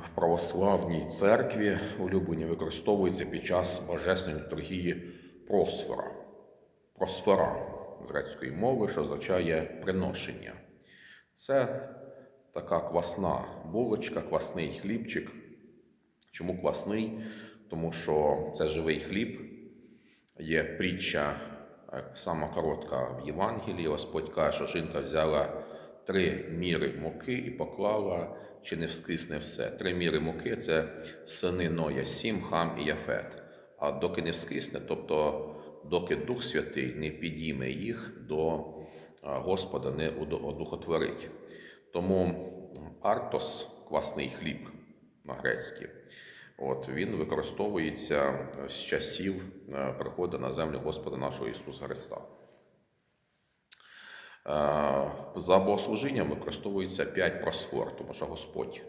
в православній церкві улюблені використовується під час божественної літургії просфора. Просфора з грецької мови, що означає приношення. Це така квасна булочка, квасний хлібчик. Чому квасний? Тому що це живий хліб. Є притча, е, сама коротка в Євангелії. Господь каже, що жінка взяла три міри муки і поклала, чи не вскисне все. Три міри муки це сини Ноя, Сім, Хам і Яфет. А доки не вскисне, тобто доки Дух Святий не підійме їх до Господа, не одухотворить. Тому артос, квасний хліб на грецький, От, він використовується з часів е, приходу на землю Господа нашого Ісуса Христа. Е, За богослужінням використовується п'ять просфор, тому що Господь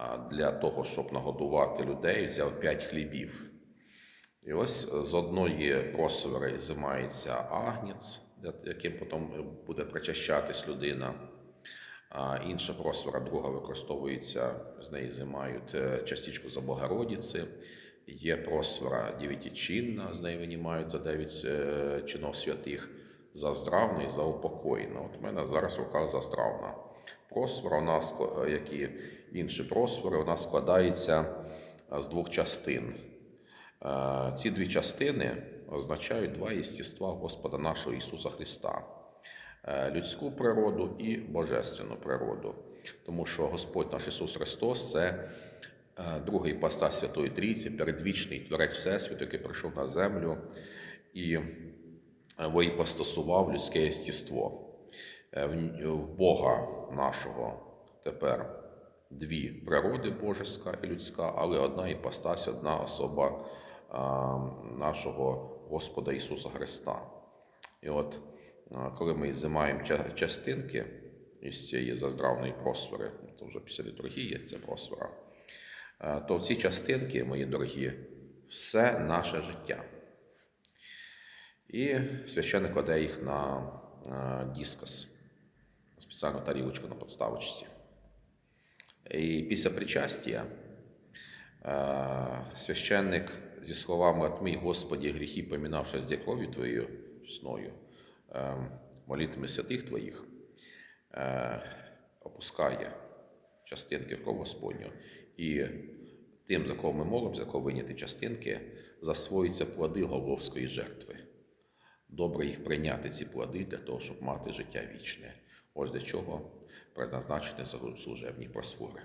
е, для того, щоб нагодувати людей, взяв п'ять хлібів. І ось з одної просвери займається агнець, яким потім буде причащатись людина. А інша просвора, друга використовується, з неї займають е, частичку за Богородиці. Є просвора дев'ятичинна, з неї винімають за дев'ять е, чинов святих, за здравну і заупокоєна. От у мене зараз в руках за. Просвора, вона, е, як і інші просвори, вона складається е, з двох частин. Е, Ці дві частини означають два єстіства Господа нашого Ісуса Христа людську природу і божественну природу. Тому що Господь наш Ісус Христос це другий постать Святої Трійці, передвічний Творець Всесвіту, який прийшов на землю і е, воїпостосував людське єстіство. Е, В в Бога нашого тепер дві природи божеська і людська, але одна іпостась, одна особа нашого Господа Ісуса Христа. І от коли ми займаємо частинки із цієї заздравної просфери, то вже після літургії це просфера, а, то в ці частинки, мої дорогі, все наше життя. І священник кладе їх на а, дискос, на спеціальну тарілочку на подставочці. І після причастя е, священник зі словами «Отмий, Господі, гріхи, помінавши з кров'ю Твоєю чесною, е, молитвами святих Твоїх, е, опускає частинки в Господню. І тим, за кого ми молимо, за кого виняті частинки, засвоюються плоди Головської жертви. Добре їх прийняти, ці плоди, для того, щоб мати життя вічне. Ось для чого предназначені служебні просвори.